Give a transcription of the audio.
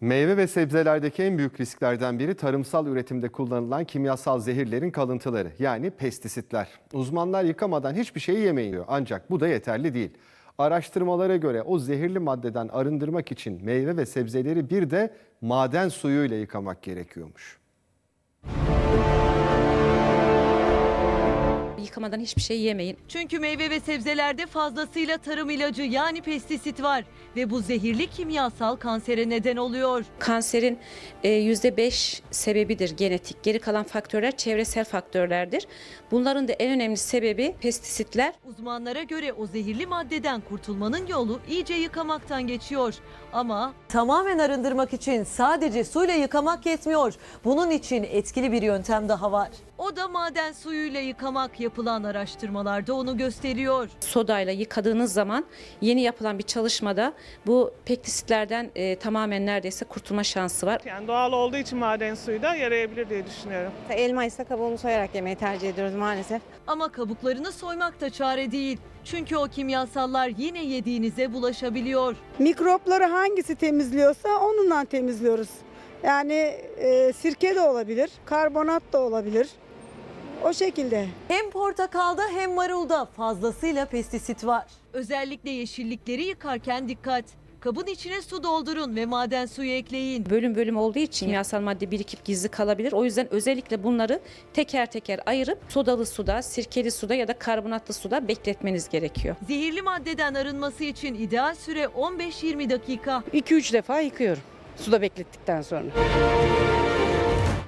Meyve ve sebzelerdeki en büyük risklerden biri tarımsal üretimde kullanılan kimyasal zehirlerin kalıntıları yani pestisitler. Uzmanlar yıkamadan hiçbir şeyi yemeyin diyor ancak bu da yeterli değil. Araştırmalara göre o zehirli maddeden arındırmak için meyve ve sebzeleri bir de maden suyuyla yıkamak gerekiyormuş. Yıkamadan hiçbir şey yemeyin. Çünkü meyve ve sebzelerde fazlasıyla tarım ilacı yani pestisit var ve bu zehirli kimyasal kansere neden oluyor. Kanserin e, %5 sebebidir genetik. Geri kalan faktörler çevresel faktörlerdir. Bunların da en önemli sebebi pestisitler. Uzmanlara göre o zehirli maddeden kurtulmanın yolu iyice yıkamaktan geçiyor. Ama tamamen arındırmak için sadece suyla yıkamak yetmiyor. Bunun için etkili bir yöntem daha var. O da maden suyuyla yıkamak yapılan araştırmalarda onu gösteriyor. Sodayla yıkadığınız zaman yeni yapılan bir çalışmada bu pestisitlerden e, tamamen neredeyse kurtulma şansı var. Yani doğal olduğu için maden suyu da yarayabilir diye düşünüyorum. Elma ise kabuğunu soyarak yemeyi tercih ediyoruz maalesef. Ama kabuklarını soymak da çare değil. Çünkü o kimyasallar yine yediğinize bulaşabiliyor. Mikropları hangisi temizliyorsa onunla temizliyoruz. Yani e, sirke de olabilir, karbonat da olabilir. O şekilde. Hem portakalda hem marulda fazlasıyla pestisit var. Özellikle yeşillikleri yıkarken dikkat. Kabın içine su doldurun ve maden suyu ekleyin. Bölüm bölüm olduğu için kimyasal madde birikip gizli kalabilir. O yüzden özellikle bunları teker teker ayırıp sodalı suda, sirkeli suda ya da karbonatlı suda bekletmeniz gerekiyor. Zehirli maddeden arınması için ideal süre 15-20 dakika. 2-3 defa yıkıyorum suda beklettikten sonra.